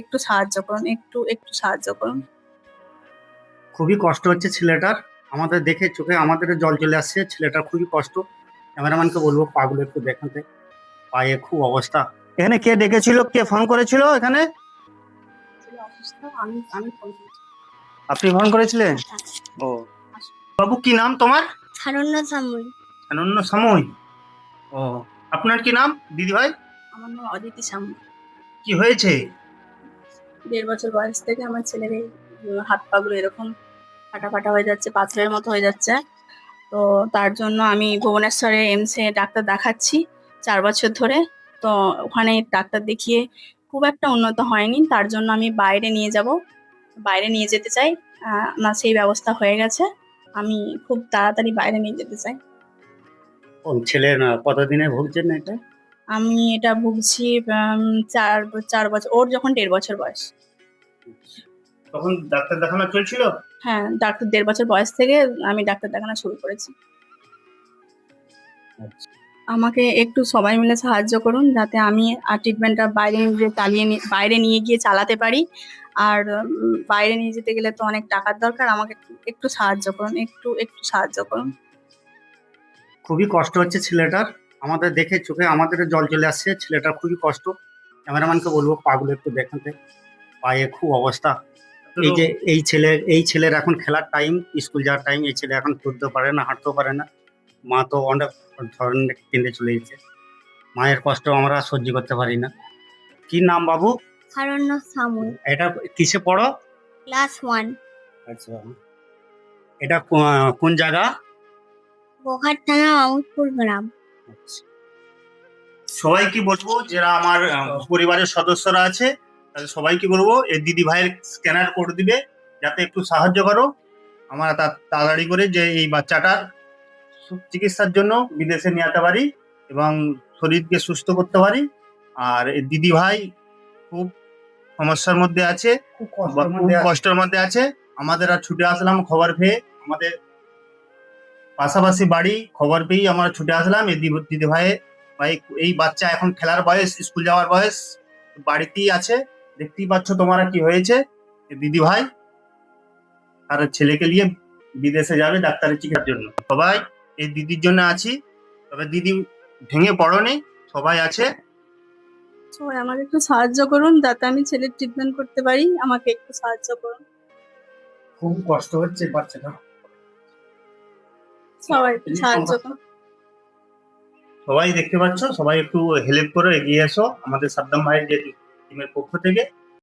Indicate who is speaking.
Speaker 1: একটু সাহায্য করুন একটু একটু সাহায্য করুন।
Speaker 2: খুবই কষ্ট হচ্ছে ছেলেটার। আমাদের দেখে চোখে আমাদের জল চলে আসছে ছেলেটার খুবই কষ্ট। ক্যামেরাম্যানকে বলব পাগুলো একটু দেখাতে। পায়ে খুব অবস্থা। এখানে কে ডেকেছিল? কে ফোন করেছিল এখানে?
Speaker 1: আমি আমি ফোন
Speaker 2: আপনি ফোন করেছিলেন? ও। বাবু কি নাম তোমার?
Speaker 3: সারণ্য সামুই।
Speaker 2: অনন্য সময় ও। আপনার কি নাম দিদি ভাই
Speaker 1: আমার নাম অদিতি সামু
Speaker 2: কি হয়েছে?
Speaker 1: দেড় বছর বয়স থেকে আমার ছেলের এই হাত পাগুলো এরকম ফাটা ফাটা হয়ে যাচ্ছে, পাথরের মতো হয়ে যাচ্ছে। তো তার জন্য আমি ভুবনেশ্বরে এমসে ডাক্তার দেখাচ্ছি চার বছর ধরে। তো ওখানে ডাক্তার দেখিয়ে খুব একটা উন্নত হয়নি, তার জন্য আমি বাইরে নিয়ে যাব। বাইরে নিয়ে যেতে চাই না সেই ব্যবস্থা হয়ে গেছে। আমি খুব তাড়াতাড়ি বাইরে নিয়ে যেতে চাই।
Speaker 2: ও ছেলে না, কতদিনে ভুগছেন এটা?
Speaker 1: আমি এটা ভুগছি চার চার বছর ওর যখন দেড় বছর বয়স।
Speaker 2: তখন ডাক্তার দেখানো চলছিল?
Speaker 1: হ্যাঁ ডাক্তার দেড় বছর বয়স থেকে আমি ডাক্তার দেখানো শুরু করেছি। আমাকে একটু সবাই মিলে সাহায্য করুন যাতে আমি আর ট্রিটমেন্টটা বাইরে নিয়ে চালিয়ে নি- বাইরে নিয়ে গিয়ে চালাতে পারি। আর বাইরে নিয়ে যেতে গেলে তো অনেক টাকার দরকার আমাকে একটু- একটু সাহায্য করুন একটু একটু সাহায্য করুন।
Speaker 2: খুবই কষ্ট হচ্ছে ছেলেটার। আমাদের দেখে চোখে আমাদের জল চলে আসছে ছেলেটার খুবই কষ্ট। ক্যামেরাম্যানকে বলব পাগুলো একটু দেখাতে পায়ে খুব অবস্থা। এই যে এই ছেলে এই ছেলের এখন খেলার টাইম স্কুল যাওয়ার টাইম এই ছেলে এখন চলতে পারে না হাঁটতেও পারে না। মা তো অনেক ধরনের কেঁদে চলে গেছে। মায়ের কষ্ট আমরা সহ্য করতে পারি না। কি নাম বাবু?
Speaker 3: সারণ্য সামুই
Speaker 2: এটা কিসে পড়ো?
Speaker 3: ক্লাস ওয়ান
Speaker 2: আচ্ছা। এটা কোন জায়গা?
Speaker 3: বোখার থানা মামুদপুর গ্রাম।
Speaker 2: সবাইকে বলব যারা আমার পরিবারের সদস্যরা আছে তাদের সবাইকে বলব এই দিদি ভাইয়ের স্ক্যানার কোড দিবে যাতে একটু সাহায্য করো। আমরা তাড়াতাড়ি করে যে এই বাচ্চাটার চিকিৎসার জন্য বিদেশে নিয়ে যেতে পারি এবং শরীরকে সুস্থ করতে পারি। আর এই দিদি ভাই খুব সমস্যার মধ্যে আছে খুব কষ্টের মধ্যে আছে। আমাদের আর ছুটে আসলাম খবর পেয়ে। আমাদের পাশাপাশি বাড়ি খবর পেয়েই আমরা ছুটে আসলাম। এই দিদি ভাইয়ের ভাই এই বাচ্চা এখন খেলার বয়স স্কুল যাওয়ার বয়স বাড়িতেই আছে। দেখতেই পাচ্ছ তোমারা কি হয়েছে। দিদি ভাই আর ছেলেকে নিয়ে বিদেশে যাবে ডাক্তারের চিকিৎসার জন্য। সবাই এই দিদির জন্য আছি। তবে দিদি ভেঙে পড়নি সবাই আছে।
Speaker 1: সবাই আমাকে একটু সাহায্য করুন যাতে আমি ছেলের ট্রিটমেন্ট করতে পারি। আমাকে একটু সাহায্য করুন।
Speaker 2: খুব কষ্ট হচ্ছে বাচ্চাটা।
Speaker 1: সবাই সাহায্য
Speaker 2: সবাই দেখতে পাচ্ছ সবাই একটু হেল্প করে এগিয়ে এসো। আমাদের সাদ্দাম ভাইয়ের যে টিমের পক্ষ থেকে